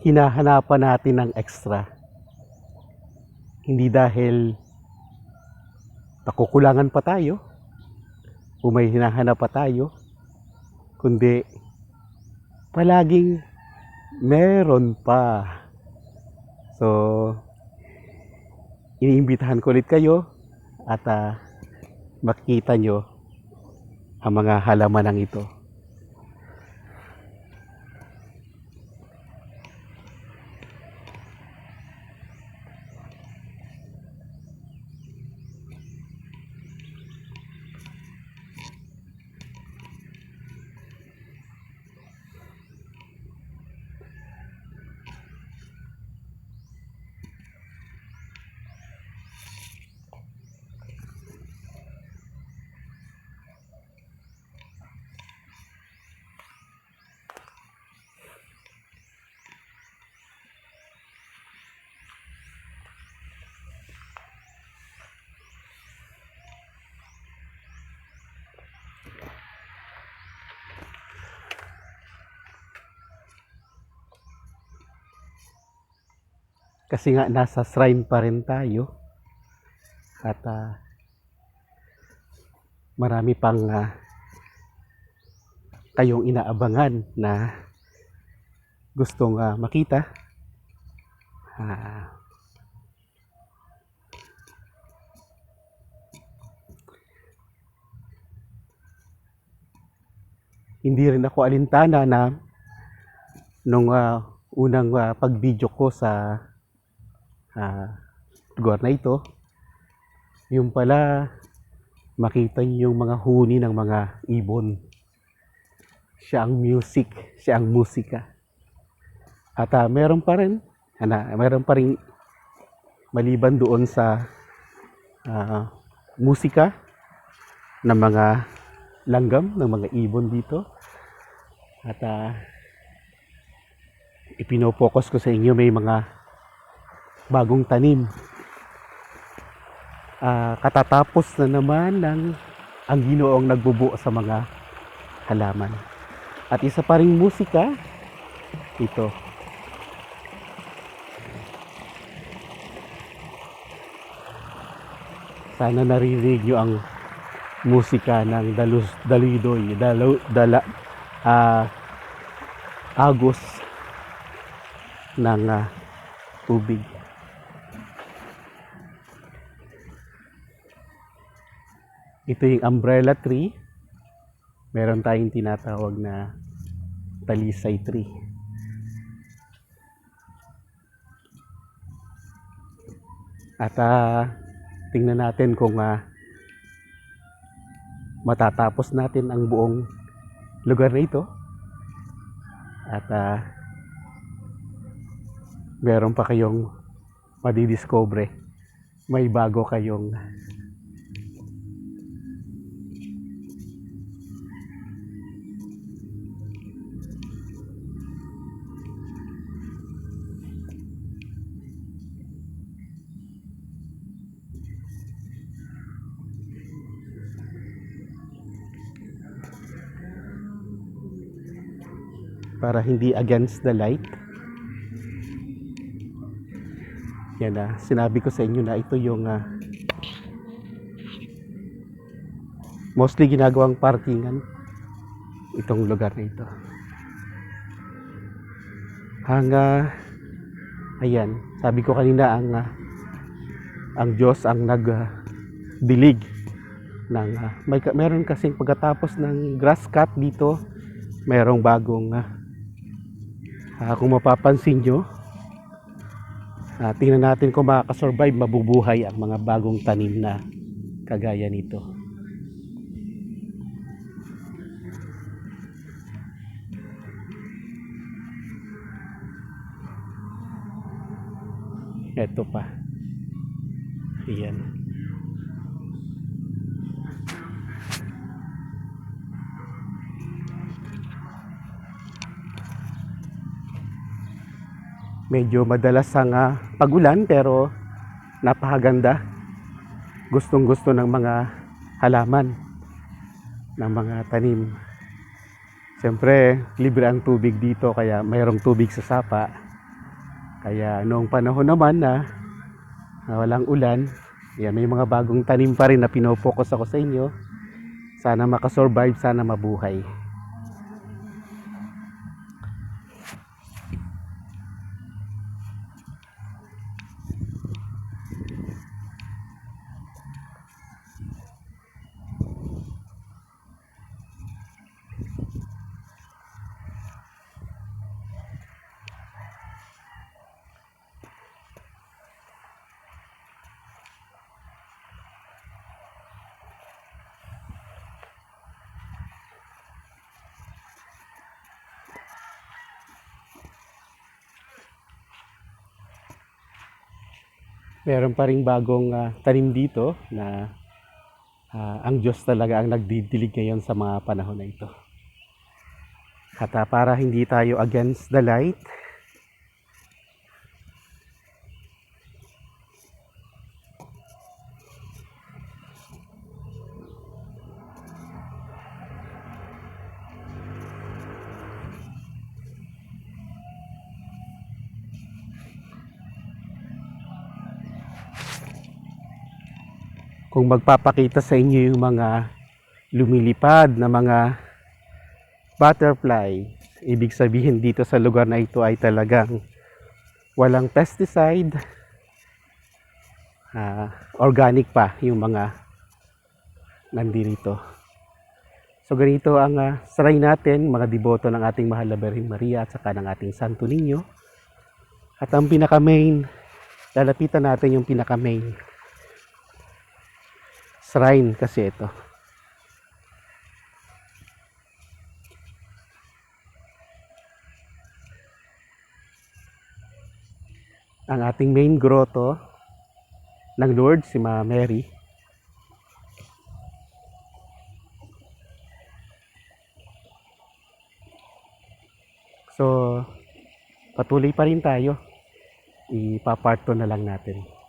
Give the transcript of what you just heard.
hinahanapan natin ng extra. Hindi dahil nakukulangan pa tayo o may hinahanap pa tayo, kundi palaging meron pa. So, iniimbitahan ko ulit kayo at ah, makikita nyo ang mga halaman ng ito. Kasi nga nasa shrine pa rin tayo. At ah, marami pang ah, kayong inaabangan na gustong ah, makita. Ah, hindi rin ako alintana na nung ah, unang ah, pag-video ko sa ah, lugar na ito, yung pala makita niyo yung mga huni ng mga ibon. Siya ang music, siya ang musika. At ah, meron pa rin, ana, meron pa rin maliban doon sa ah, musika ng mga langgam, ng mga ibon dito. At ah, ipinopokus ko sa inyo may mga bagong tanim. Ah, katatapos na naman ng ang ginoong nagbubuo sa mga halaman. At isa pa ring musika, ito. Sana naririnig nyo ang musika ng dalus, daludoy, dalu, dala, ah, agos ng ah, tubig. Ito yung umbrella tree. Meron tayong tinatawag na talisay tree. At ah, tingnan natin kung ah, matatapos natin ang buong lugar na ito. At ah, meron pa kayong madidiscover. May bago kayong para hindi against the light. Yan na, sinabi ko sa inyo na ito yung ah, mostly ginagawang parkingan itong lugar na ito. Hanga ayan, sabi ko kanina ang ah, ang Diyos ang nag ah, dilig ng ah, may meron kasing pagkatapos ng grass cut dito, merong bagong ah, Ah, kung mapapansin nyo, ah, tingnan natin kung makakasurvive, mabubuhay ang mga bagong tanim na kagaya nito. Ito pa. Ayan. Medyo madalas ang ah, pagulan pero napakaganda. Gustong gusto ng mga halaman, ng mga tanim. Siyempre, libre ang tubig dito kaya mayroong tubig sa sapa. Kaya noong panahon naman na, na walang ulan, yan, may mga bagong tanim pa rin na pinopokus ako sa inyo. Sana makasurvive, sana mabuhay. Meron pa ring bagong ah, tanim dito na ah, ang Diyos talaga ang nagdidilig ngayon sa mga panahon na ito. At ah, para hindi tayo against the light, kung magpapakita sa inyo yung mga lumilipad na mga butterfly, ibig sabihin dito sa lugar na ito ay talagang walang pesticide, ah, organic pa yung mga nandito. So ganito ang ah, saray natin, mga deboto ng ating mahal na Birhen Maria at saka ng ating Santo Niño. At ang pinaka-main, lalapitan natin yung pinaka-main shrine kasi ito. Ang ating main grotto ng Lord, si Ma Mary. So, patuloy pa rin tayo. Ipapart 2 na lang natin.